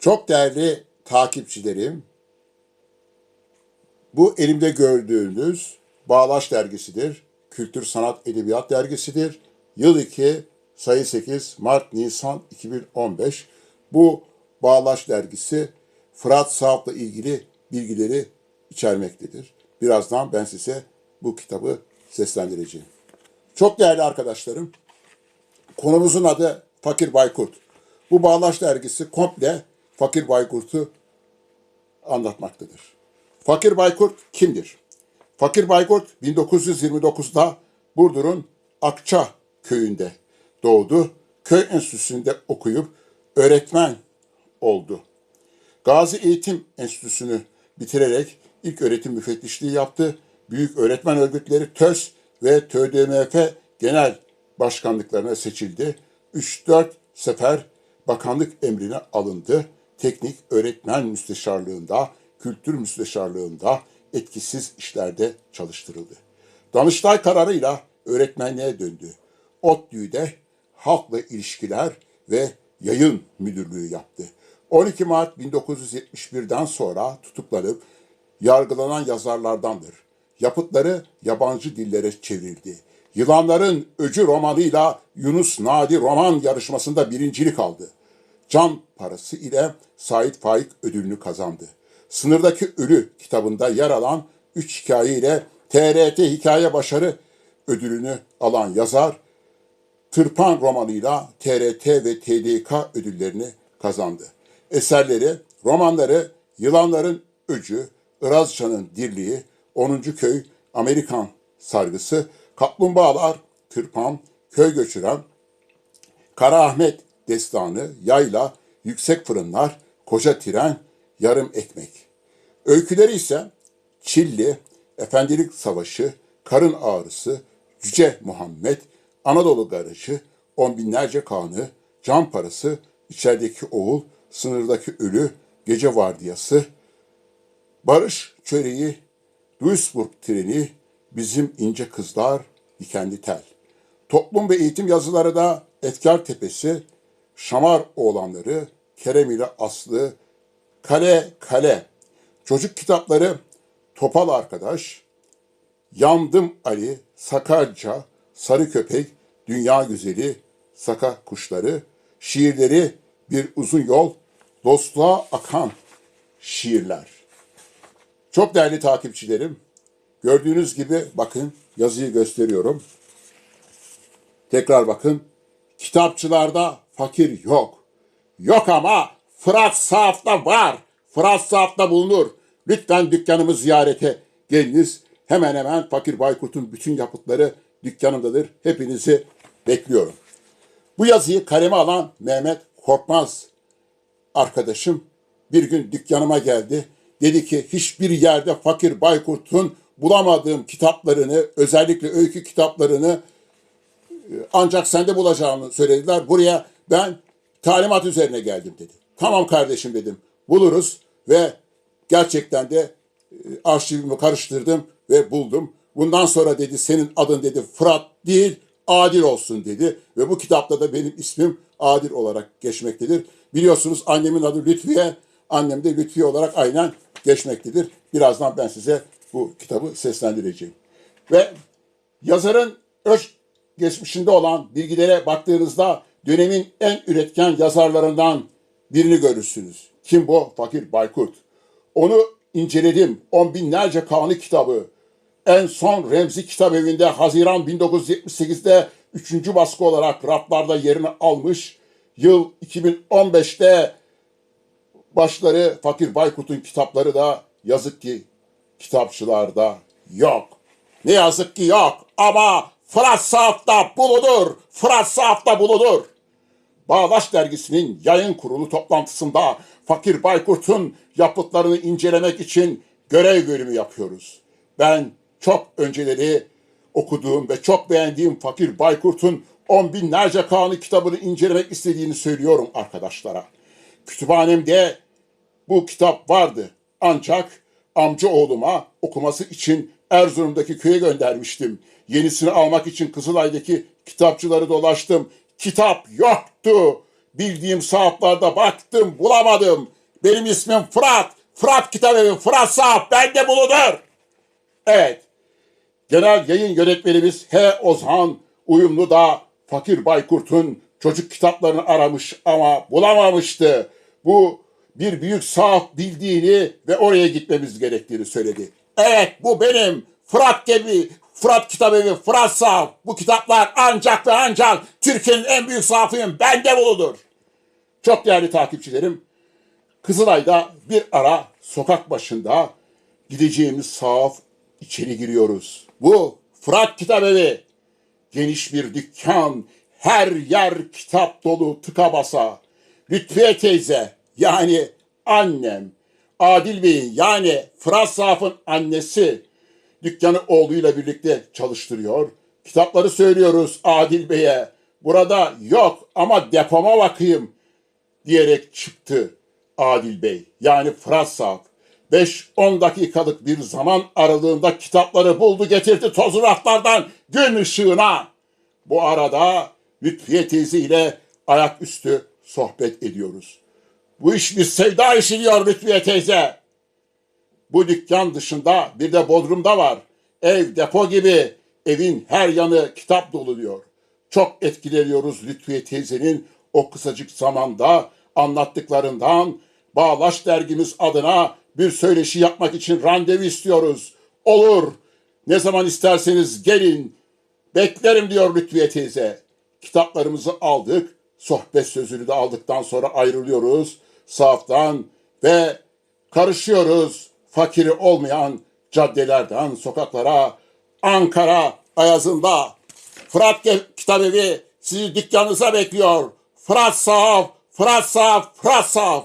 Çok değerli takipçilerim, bu elimde gördüğünüz Bağlaş dergisidir. Kültür Sanat Edebiyat dergisidir. Yıl 2, sayı 8, Mart, Nisan 2015. Bu Bağlaş dergisi Fırat Saat'la ilgili bilgileri içermektedir. Birazdan ben size bu kitabı seslendireceğim. Çok değerli arkadaşlarım, konumuzun adı Fakir Baykurt. Bu Bağlaş dergisi komple Fakir Baykurt'u anlatmaktadır. Fakir Baykurt kimdir? Fakir Baykurt 1929'da Burdur'un Akça köyünde doğdu. Köy enstitüsünde okuyup öğretmen oldu. Gazi Eğitim Enstitüsü'nü bitirerek ilk öğretim müfettişliği yaptı. Büyük öğretmen örgütleri TÖS ve TÖDMF genel başkanlıklarına seçildi. 3-4 sefer bakanlık emrine alındı. Teknik öğretmen müsteşarlığında, kültür müsteşarlığında etkisiz işlerde çalıştırıldı. Danıştay kararıyla öğretmenliğe döndü. ODTÜ'de halkla ilişkiler ve yayın müdürlüğü yaptı. 12 Mart 1971'den sonra tutuklanıp yargılanan yazarlardandır. Yapıtları yabancı dillere çevrildi. Yılanların Öcü romanıyla Yunus Nadi roman yarışmasında birincilik aldı. Can parası ile Sait Faik ödülünü kazandı. Sınırdaki Ölü kitabında yer alan üç hikaye ile TRT Hikaye Başarı ödülünü alan yazar, Tırpan romanıyla TRT ve TDK ödüllerini kazandı. Eserleri, romanları Yılanların Öcü, Irazcan'ın Dirliği, 10. Köy, Amerikan Sargısı, Kaplumbağalar, Tırpan, Köy Göçüren, Kara Ahmet Destanı, Yayla, Yüksek Fırınlar, Koca Tren, Yarım Ekmek. Öyküleri ise Çilli, Efendilik Savaşı, Karın Ağrısı, Cüce Muhammed, Anadolu Garajı, On Binlerce Kanı, Can Parası, İçerideki Oğul, Sınırdaki Ölü, Gece Vardiyası, Barış Çöreği, Duisburg Treni, Bizim İnce Kızlar, Dikenli Tel. Toplum ve eğitim yazıları da Efkar Tepesi, Şamar Oğlanları, Kerem ile Aslı, Kale Kale. Çocuk kitapları Topal Arkadaş, Yandım Ali, Sakarca, Sarı Köpek, Dünya Güzeli, Saka Kuşları, şiirleri Bir Uzun Yol, Dostluğa Akan Şiirler. Çok değerli takipçilerim, gördüğünüz gibi bakın yazıyı gösteriyorum. Tekrar bakın, kitapçılarda fakir yok. Yok ama Fırat Saf'ta var. Fırat Saf'ta bulunur. Lütfen dükkanımı ziyarete geliniz. Hemen hemen Fakir Baykurt'un bütün yapıtları dükkanımdadır. Hepinizi bekliyorum. Bu yazıyı kaleme alan Mehmet Korkmaz arkadaşım bir gün dükkanıma geldi. Dedi ki hiçbir yerde Fakir Baykurt'un bulamadığım kitaplarını, özellikle öykü kitaplarını ancak sende bulacağımı söylediler. Buraya ben talimat üzerine geldim dedi. Tamam kardeşim dedim. Buluruz ve gerçekten de e, arşivimi karıştırdım ve buldum. Bundan sonra dedi senin adın dedi Fırat değil Adil olsun dedi. Ve bu kitapta da benim ismim Adil olarak geçmektedir. Biliyorsunuz annemin adı Lütfiye, annem de Lütfiye olarak aynen geçmektedir. Birazdan ben size bu kitabı seslendireceğim. Ve yazarın öz geçmişinde olan bilgilere baktığınızda dönemin en üretken yazarlarından birini görürsünüz. Kim bu? Fakir Baykurt. Onu inceledim. On binlerce kanı kitabı. En son Remzi Kitap Evi'nde Haziran 1978'de üçüncü baskı olarak raflarda yerini almış. Yıl 2015'te başları Fakir Baykurt'un kitapları da yazık ki kitapçılarda yok. Ne yazık ki yok ama Fırat Saf'ta bulunur. Fırat Saf'ta bulunur. Bağlaş dergisinin yayın kurulu toplantısında Fakir Baykurt'un yapıtlarını incelemek için görev bölümü yapıyoruz. Ben çok önceleri okuduğum ve çok beğendiğim Fakir Baykurt'un on binlerce kanı kitabını incelemek istediğini söylüyorum arkadaşlara. Kütüphanemde bu kitap vardı. Ancak amca oğluma okuması için Erzurum'daki köye göndermiştim. Yenisini almak için Kızılay'daki kitapçıları dolaştım. Kitap yoktu. bildiğim sahaflarda baktım bulamadım. Benim ismim Fırat. Fırat Kitabevi, Fırat Sahaf bende bulunur. Evet. Genel yayın yönetmenimiz H. Ozan Uyumlu da Fakir Baykurt'un çocuk kitaplarını aramış ama bulamamıştı. Bu bir büyük sahaf bildiğini ve oraya gitmemiz gerektiğini söyledi. Evet bu benim Fırat gibi Fırat Kitabevi, Fırat Sahaf. Bu kitaplar ancak ve ancak Türkiye'nin en büyük sahafıyım. Bende bulunur. Çok değerli takipçilerim. Kızılay'da bir ara sokak başında gideceğimiz sahaf içeri giriyoruz. Bu Fırat Kitabevi. Geniş bir dükkan, her yer kitap dolu tıka basa. Lütfiye teyze yani annem, Adil Bey'in yani Fırat Saf'ın annesi dükkanı oğluyla birlikte çalıştırıyor. Kitapları söylüyoruz Adil Bey'e. Burada yok ama depoma bakayım diyerek çıktı Adil Bey. Yani Fırat Saf. 5-10 dakikalık bir zaman aralığında kitapları buldu getirdi tozlu raflardan gün ışığına. Bu arada Lütfiye teyze ile ayaküstü sohbet ediyoruz. Bu iş bir sevda işi diyor Lütfiye teyze. Bu dükkan dışında bir de Bodrum'da var. Ev, depo gibi evin her yanı kitap dolu diyor. Çok etkileniyoruz Lütfiye teyzenin o kısacık zamanda anlattıklarından. Bağlaş dergimiz adına bir söyleşi yapmak için randevu istiyoruz. Olur. Ne zaman isterseniz gelin. Beklerim diyor Lütfiye teyze. Kitaplarımızı aldık. Sohbet sözünü de aldıktan sonra ayrılıyoruz sahaftan ve karışıyoruz fakiri olmayan caddelerden sokaklara Ankara Ayazı'nda Fırat Kitabevi sizi dükkanınıza bekliyor. Fırat Sahaf, Fırat Sahaf, Fırat Sahaf.